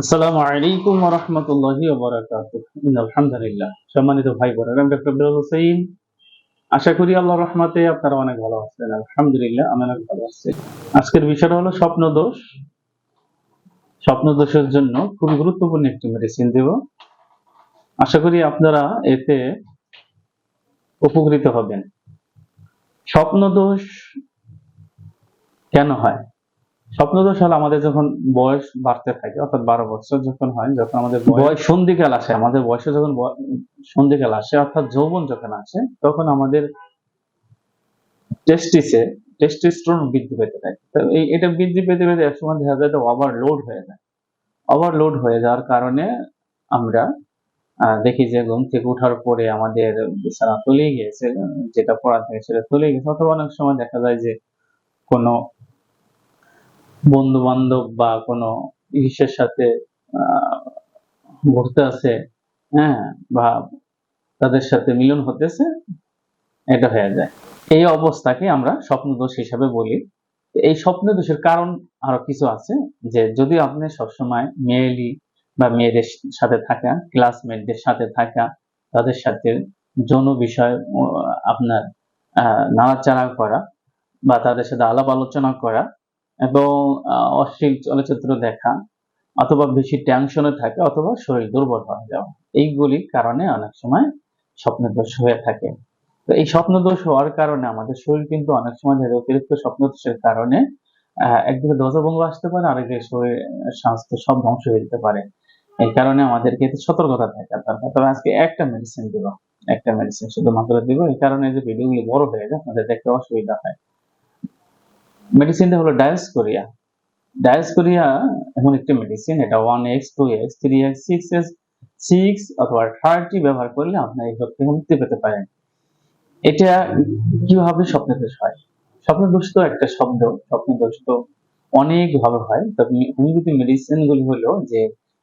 আসসালামু আলাইকুম ওয়া রাহমাতুল্লাহি ওয়া বারাকাতুহু। ইন্নাল হামদুলিল্লাহ সম্মানিত ভাই বোনেরা ডক্টর হোসেন আশা করি আল্লাহর রহমতে আপনারা অনেক ভালো আছেন। আলহামদুলিল্লাহ, আমি অনেক ভালো আছি। আজকের বিষয়টা হলো স্বপ্ন দোষ স্বপ্ন দোষের জন্য খুব গুরুত্বপূর্ণ একটি মেডিসিন দেব। আশা করি আপনারা এতে উপকৃত হবেন। স্বপ্ন দোষ কেন হয়? স্বপ্নদোষ হলো আমাদের যখন বয়স বাড়তে থাকে, অর্থাৎ বারো বছর যখন হয়, যখন আমাদের বয়স সন্ধিকাল আসে, আমাদের বয়সে যখন সন্ধিকাল আসে, অর্থাৎ যৌবন যখন আসে, তখন আমাদের টেস্টিসে টেস্টোস্টেরন বৃদ্ধি পেতে থাকে। তো এই, এটা বৃদ্ধি পেতে পেতে একসময় দেখা যায় ওভারলোড হয়ে যায়। ওভারলোড হয়ে যাওয়ার কারণে আমরা দেখি যে ঘুম থেকে ওঠার পরে আমাদের বিছানা তলিয়ে গিয়েছে, যেটা পড়া থাকে সেটা তলিয়ে গেছে, অথবা অনেক সময় দেখা যায় যে কোনো বন্ধু বান্ধব বা কোনো ইসের সাথে ঘুরতে আছে হ্যাঁ বা তাদের সাথে মিলন হতেছে, এটা হয়ে যায়। এই অবস্থাকে আমরা স্বপ্ন দোষ হিসাবে বলি। এই স্বপ্ন দোষের কারণ আরও কিছু আছে, যে যদি আপনি সবসময় মেয়েলি বা মেয়েদের সাথে থাকা ক্লাসমেটদের সাথে থাকা তাদের সাথে যৌন বিষয় আপনার নাড়াচাড়া করা বা তাদের সাথে আলাপ আলোচনা করা এবং অশ্লীল চলচ্চিত্র দেখা, অথবা বেশি টেনশনে থাকে, অথবা শরীর দুর্বল হয়ে যাওয়া। এইগুলির কারণে অনেক সময় স্বপ্নদোষ হয়ে থাকে। তো এই স্বপ্নদোষ হওয়ার কারণে আমাদের শরীর কিন্তু অনেক সময় যায় অতিরিক্ত স্বপ্নদোষের কারণে একদিকে ধ্বজভঙ্গ আসতে পারে আরেকদিকে শরীর স্বাস্থ্য সব ধ্বংস হয়ে যেতে পারে। এই কারণে আমাদেরকে সতর্কতা থাকা দরকার। তবে আজকে একটা মেডিসিন দিব, একটা মেডিসিন শুধুমাত্র দিব, এই কারণে যে ভিডিওগুলি বড় হয়ে যায়, আপনাদের দেখতে অসুবিধা হয়। মেডিসিনটা হলো ডায়াসকোরিয়া ডায়াসকোরিয়া এমন একটি মেডিসিন এটা one X two X three X six X six অথবা থার্টি ব্যবহার করলে আপনার এই রোগ মুক্তি পেতে পারেন। এটা কীভাবে স্বপ্ন দোষ হয়? স্বপ্ন দোষ তো একটা শব্দ, স্বপ্ন দোষ তো অনেক ভাবে হয়। তবে হোমিওপ্যাথি মেডিসিন গুলি হলো যে,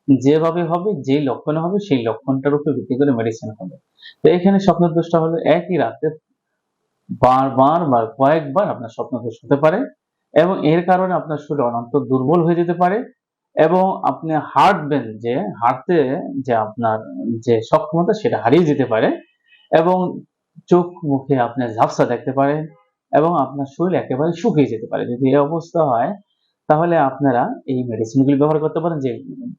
যেভাবে হবে, যে লক্ষণ হবে, সেই লক্ষণটার উপর ভিত্তি করে মেডিসিন হবে। তো এখানে স্বপ্ন দোষটা হলো একই রাতে বারবার বা কয়েকবার আপনার স্বপ্ন দোষ হতে পারে এবং এর কারণে আপনার শরীর অনন্ত দুর্বল হয়ে যেতে পারে এবং আপনি হাঁটবেন যে, হাঁটতে যে আপনার যে সক্ষমতা সেটা হারিয়ে যেতে পারে এবং চোখ মুখে আপনি ঝাপসা দেখতে পারেন এবং আপনার শরীর একেবারে শুকিয়ে যেতে পারে। যদি এই অবস্থা হয়, তাহলে আপনারা এই মেডিসিনগুলি ব্যবহার করতে পারেন যে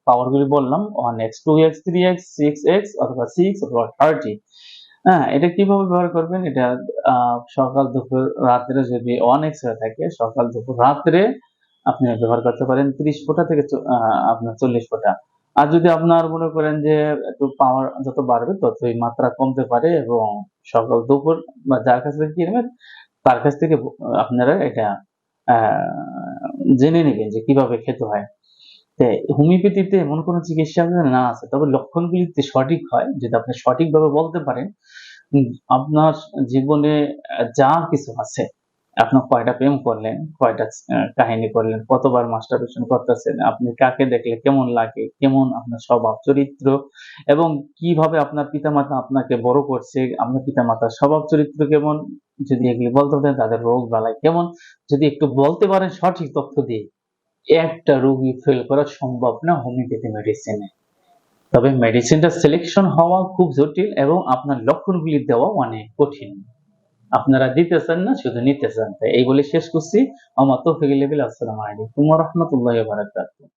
পাওয়ারগুলি বললাম one X two X three X six X অথবা সিক্স অথবা থার্টি হ্যাঁ এটা কীভাবে ব্যবহার করবেন? এটা সকাল, দুপুর, রাত্রে যদি এক্স হয়ে থাকে, সকাল, দুপুর, রাত্রে আপনি ব্যবহার করতে পারেন। ত্রিশ ফোঁটা থেকে আপনার চল্লিশ ফোঁটা। আর যদি আপনার মনে করেন যে একটু পাওয়ার যত বাড়বে, ততই মাত্রা কমতে পারে এবং সকাল, দুপুর বা যার কাছ থেকে কিনবেন, তার কাছ থেকে আপনারা এটা জেনে নেবেন যে কীভাবে খেতে হয়। হোমিওপ্যাথিতে এমন কোনো চিকিৎসা না আছে। তবে লক্ষণগুলি সঠিক হয়, যদি আপনি সঠিকভাবে বলতে পারেন আপনার জীবনে যা কিছু আছে আপনার কয়টা প্রেম করলেন, কয়টা কাহিনী করলেন, কতবার মাস্টারবেশন করতেছেন, আপনি কাকে দেখলে কেমন লাগে, কেমন আপনার স্বভাব, চরিত্র, এবং কীভাবে আপনার পিতামাতা আপনাকে বড় করছে, আপনার পিতামাতার স্বভাব, চরিত্র কেমন, যদি এগুলি বলতে পারেন তাদের রোগ বালাই কেমন, যদি একটু বলতে পারেন সঠিক তথ্য দিয়ে। একটা রোগী ফেল করা সম্ভব না হোমিওপ্যাথি মেডিসিনে তবে মেডিসিনটা সিলেকশন হওয়া খুব জটিল এবং আপনার লক্ষণগুলি দেওয়া অনেক কঠিন। আপনারা দিতে চান না, শুধু নিতে চান তাই এই বলে শেষ করছি। আমার তো তৌফিক লেবিল আসসালামু আলাইকুম রাহমাতুল্লাহি বারাকাতুহু।